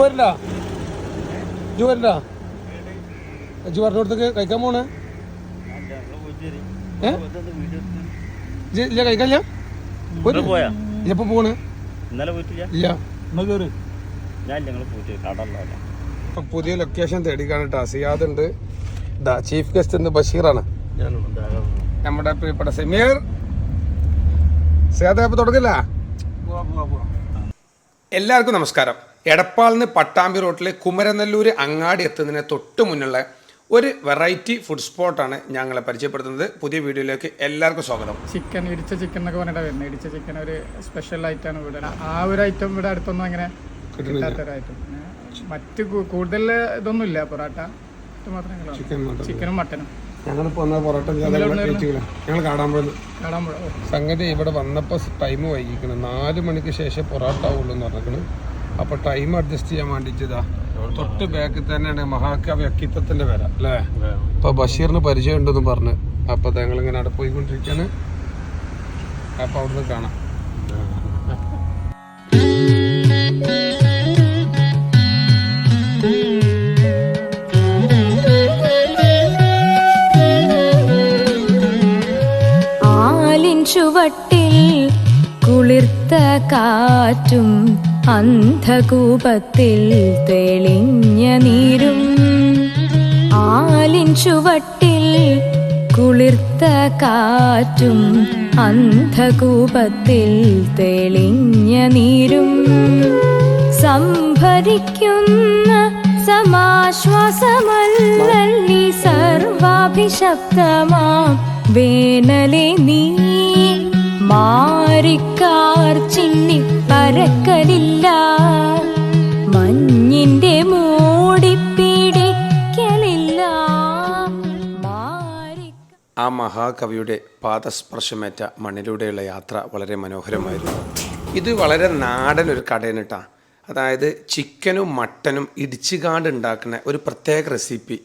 പോരണ്ട. ഇജ്ജ് പോരണ്ട. ഇജ്ജ് പറഞ്ഞോടത്തേക്ക് കഴിക്കാൻ പോണേ. ഇല്ല കഴിക്കാൻ ഞാൻ എപ്പോ പോണ്? പോയിട്ടില്ല? ഇല്ല. ഞാൻ ഞങ്ങൾ പോയിട്ട് കടല്ല ഇപ്പൊ പുതിയ ലൊക്കേഷൻ തേടിക്കാണ് കേട്ടോ സിയാദ് ഉണ്ട് ചീഫ് ഗസ്റ്റ് ഉണ്ട് ബഷീറാണ്. നമ്മുടെ പ്രിയപ്പെട്ട സെമീർ. സിയാദ് അപ്പൊ തുടങ്ങില്ല? എല്ലാവർക്കും നമസ്കാരം. എടപ്പാളിന്ന് പട്ടാമ്പി റോട്ടിലെ കുമരനെല്ലൂർ അങ്ങാടി എത്തുന്നതിന് തൊട്ട് മുന്നുള്ള ഒരു വെറൈറ്റി ഫുഡ് സ്പോട്ടാണ് ഞങ്ങളെ പരിചയപ്പെടുത്തുന്നത്. പുതിയ വീഡിയോയിലേക്ക് എല്ലാവർക്കും സ്വാഗതം. ചിക്കൻ ഇടിച്ച ചിക്കൻ എന്നൊക്കെ പറഞ്ഞിട്ട് വരുന്നത് ഇടിച്ച ചിക്കൻ ഒരു സ്പെഷ്യൽ ഐറ്റമാണ് ഇവിടെ. ആ ഒരു ഐറ്റം ഇവിടെ അടുത്തൊന്നും അങ്ങനെ കിട്ടാത്തൊരു ഐറ്റം മറ്റ് കൂടുതൽ ഇതൊന്നും ഇല്ല. പൊറോട്ട മാത്രമേ ചിക്കനും മട്ടനും. സംഗതി ഇവിടെ വന്നപ്പോൾ ടൈം വൈകിക്കണം. നാല് മണിക്ക് ശേഷം പൊറോട്ട ആവുള്ളൂ എന്ന് പറഞ്ഞിരിക്കണം അപ്പോൾ ടൈം അഡ്ജസ്റ്റ് ചെയ്യാൻ വേണ്ടിയിട്ടാ തൊട്ട് ബാക്കിൽ തന്നെയാണ് മഹാകവി അക്കിത്തത്തിന്റെ വില അല്ലേ? അപ്പോൾ ബഷീറിന് പരിചയം ഉണ്ടെന്ന് പറഞ്ഞു. അപ്പോൾ ഞങ്ങൾ ഇങ്ങനെ അവിടെ പോയിക്കൊണ്ടിരിക്കുകയാണ് അപ്പോൾ അവിടുന്ന് കാണാം. ആലിൻ ചുവട്ടിൽ കുളിർത്ത കാറ്റും അന്ധകൂപത്തിൽ തെളിഞ്ഞ നീരും. ആലിൻ ചുവട്ടിൽ കുളിർത്ത കാറ്റും അന്ധകൂപത്തിൽ തെളിഞ്ഞ നീരും. സംഭരിക്കുന്ന സമാശ്വാസമല്ലി സർവാഭിശപ്തമാം വേനലെ നീ മാറിക്കാർ ചിന്നി പരക്കലില്ല. മഞ്ഞിന്റെ മൂടിപ്പിടിക്കലില്ല ആ മഹാകവിയുടെ പാദസ്പർശമേറ്റ മണ്ണിലൂടെയുള്ള യാത്ര വളരെ മനോഹരമായിരുന്നു. ഇത് വളരെ നാടൻ ഒരു കടയാണ് അതായത് ചിക്കനും മട്ടനും ഇടിച്ചുകാണ്ട് ഉണ്ടാക്കുന്ന ഒരു പ്രത്യേക റെസിപ്പി.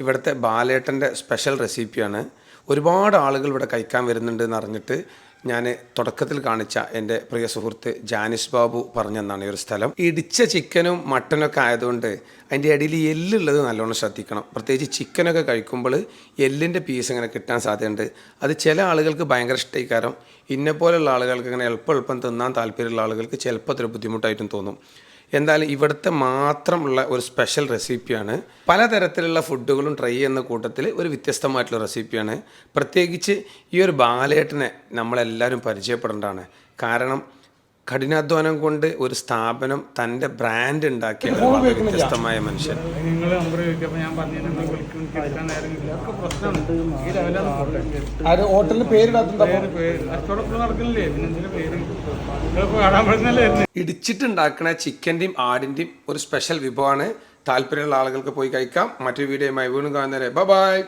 ഇവിടുത്തെ ബാലേട്ടന്റെ സ്പെഷ്യൽ റെസിപ്പിയാണ്. ഒരുപാട് ആളുകൾ ഇവിടെ കഴിക്കാൻ വരുന്നുണ്ട് എന്ന് അറിഞ്ഞിട്ട് ഞാൻ തുടക്കത്തിൽ കാണിച്ച എന്റെ പ്രിയ സുഹൃത്ത് ജാനിസ് ബാബു പറഞ്ഞെന്നാണ് ഈ ഒരു സ്ഥലം. ഇടിച്ച ചിക്കനും മട്ടനൊക്കെ ആയതുകൊണ്ട് അതിന്റെ ഇടയിൽ എല്ലുള്ളത് നല്ലോണം ശ്രദ്ധിക്കണം. പ്രത്യേകിച്ച് ചിക്കനൊക്കെ കഴിക്കുമ്പോൾ എല്ലിന്റെ പീസ് ഇങ്ങനെ കിട്ടാൻ സാധ്യതയുണ്ട്. അത് ചില ആളുകൾക്ക് ഭയങ്കര ഇഷ്ടീകാരം ഇന്നെ ആളുകൾക്ക് ഇങ്ങനെ എളുപ്പം എളുപ്പം തിന്നാൻ താല്പര്യമുള്ള ആളുകൾക്ക് ചിലപ്പോൾ അതൊരു ബുദ്ധിമുട്ടായിട്ടും തോന്നും. എന്തായാലും ഇവിടുത്തെ മാത്രമുള്ള ഒരു സ്പെഷ്യൽ റെസിപ്പിയാണ് പലതരത്തിലുള്ള ഫുഡുകളും ട്രൈ ചെയ്യുന്ന കൂട്ടത്തിൽ ഒരു വ്യത്യസ്തമായിട്ടുള്ള റെസിപ്പിയാണ് പ്രത്യേകിച്ച് ഈ ഒരു ബാലേട്ടനെ നമ്മളെല്ലാവരും പരിചയപ്പെടേണ്ടതാണ്. കാരണം കഠിനാധ്വാനം കൊണ്ട് ഒരു സ്ഥാപനം തന്റെ ബ്രാൻഡ് ഉണ്ടാക്കിയ വ്യത്യസ്തമായ മനുഷ്യൻ. ഇടിച്ചിട്ടുണ്ടാക്കുന്ന ചിക്കന്റെയും ആടിന്റെയും ഒരു സ്പെഷ്യൽ വിഭവമാണ്. താല്പര്യമുള്ള ആളുകൾക്ക് പോയി കഴിക്കാം. മറ്റൊരു വീഡിയോയുമായി വീണ്ടും കാണുന്നവരെ. ബൈ